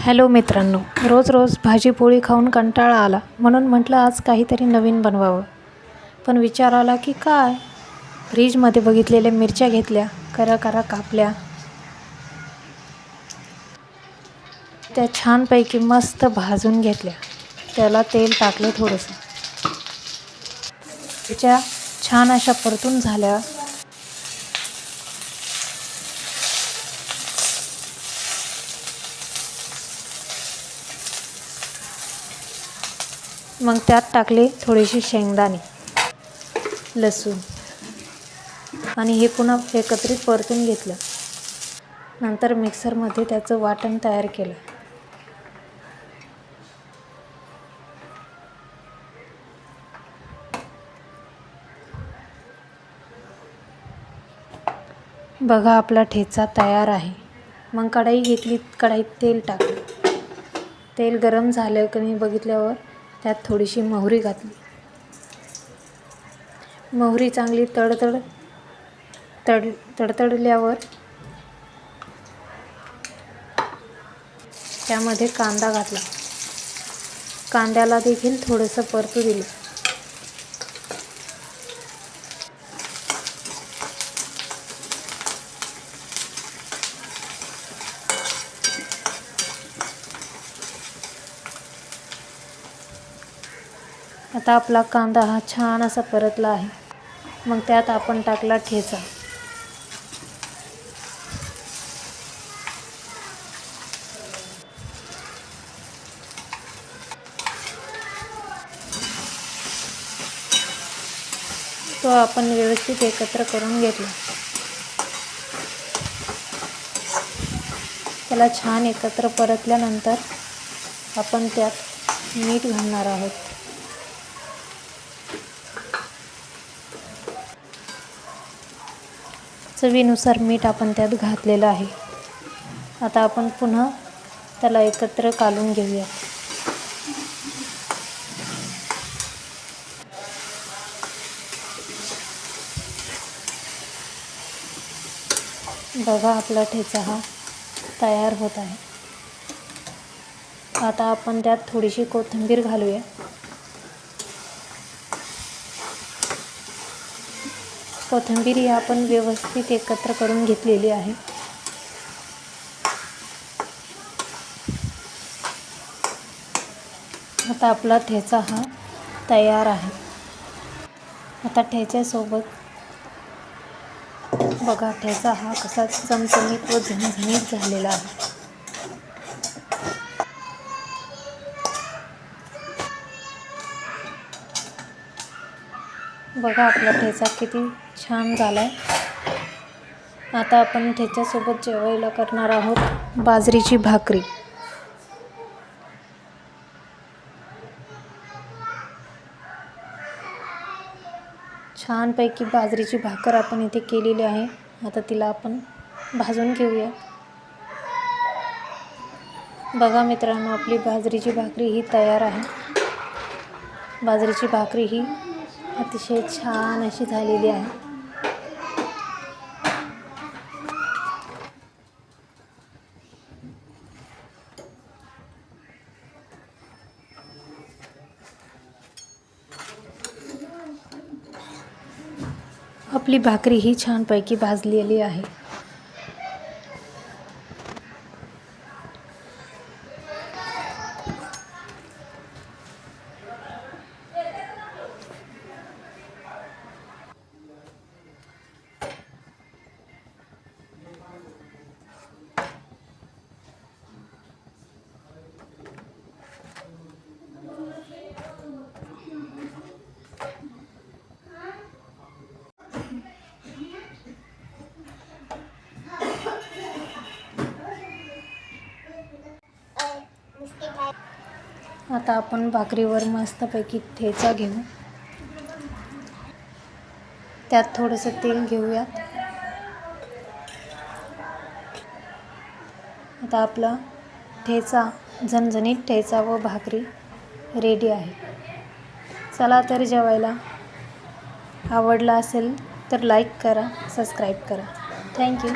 Hello मित्रांनो रोज रोज भाजी पोळी खाऊन कंटाळा आला म्हणून म्हटलं आज काहीतरी नवीन बनवावं. पण विचार आला की काय? फ्रीजमध्ये बघितलेल्या मिरच्या घेतल्या करा करा कापल्या. त्या छानपैकी मस्त भाजून घेतल्या. त्याला तेल टाकलं थोडंसं. त्याच्या छान अशा परतून झाल्या. मग त्यात टाकले थोडेसे शेंगदाणे लसूण आणि हे पुन्हा एकत्रित परतून घेतलं. नंतर मिक्सरमध्ये त्याचं वाटण तयार केलं. बघा आपला ठेचा तयार आहे. मग कढाई घेतली कढाईत तेल टाकलं. तेल गरम झालं की नाही बघितल्यावर त्यात थोडीशी मोहरी घातली. मोहरी चांगली तडतड तड तडतडल्यावर त्यामध्ये कांदा घातला. कांद्याला देखील थोडंसं परतू दिलं. आता आपला कांदा हा छान असा परतला आहे. मग त्यात आपण टाकला ठेचा. तो आपण व्यवस्थित एकत्र करून घेतला. त्याला छान एकत्र परतल्यानंतर आपण त्यात मीठ घालणार आहोत. चवीनुसार मीठ आपण त्यात घातलेलं आहे. आता आपण पुन्हा त्याला एकत्र कालून घेऊया. बघा आपला ठेचा हा तयार होत आहे. आता आपण त्यात थोडीशी कोथिंबीर घालूया. कोथिंबीर ही आपण व्यवस्थित एकत्र करून घेतलेली आहे. आता आपला ठेचा हा तयार आहे. आता ठेच्यासोबत बघा ठेचा हा कसा चमचमीत व झणझणीत झालेला आहे. बघा आपला ठेचा किती छान झाला आहे आता आपण ठेच्यासोबत जेवायला करणार आहोत बाजरीची भाकरी. छानपैकी बाजरीची भाकर आपण इथे केलेली आहे. आता तिला आपण भाजून घेऊया. बघा मित्रांनो आपली बाजरीची भाकरी ही तयार आहे. बाजरीची भाकरी ही अतिशय छान अशी झालेली आहे. आपली भाकरी ही छानपैकी भाजलेली आहे. आता आपण भाकरीवर मस्तपैकी ठेचा घेऊ. त्यात थोडंसं तेल घेऊयात. आता आपला ठेचा झणझणीत ठेचा व भाकरी रेडी आहे. चला तर जेवायला. आवडला असेल तर लाईक करा सबस्क्राईब करा. थँक्यू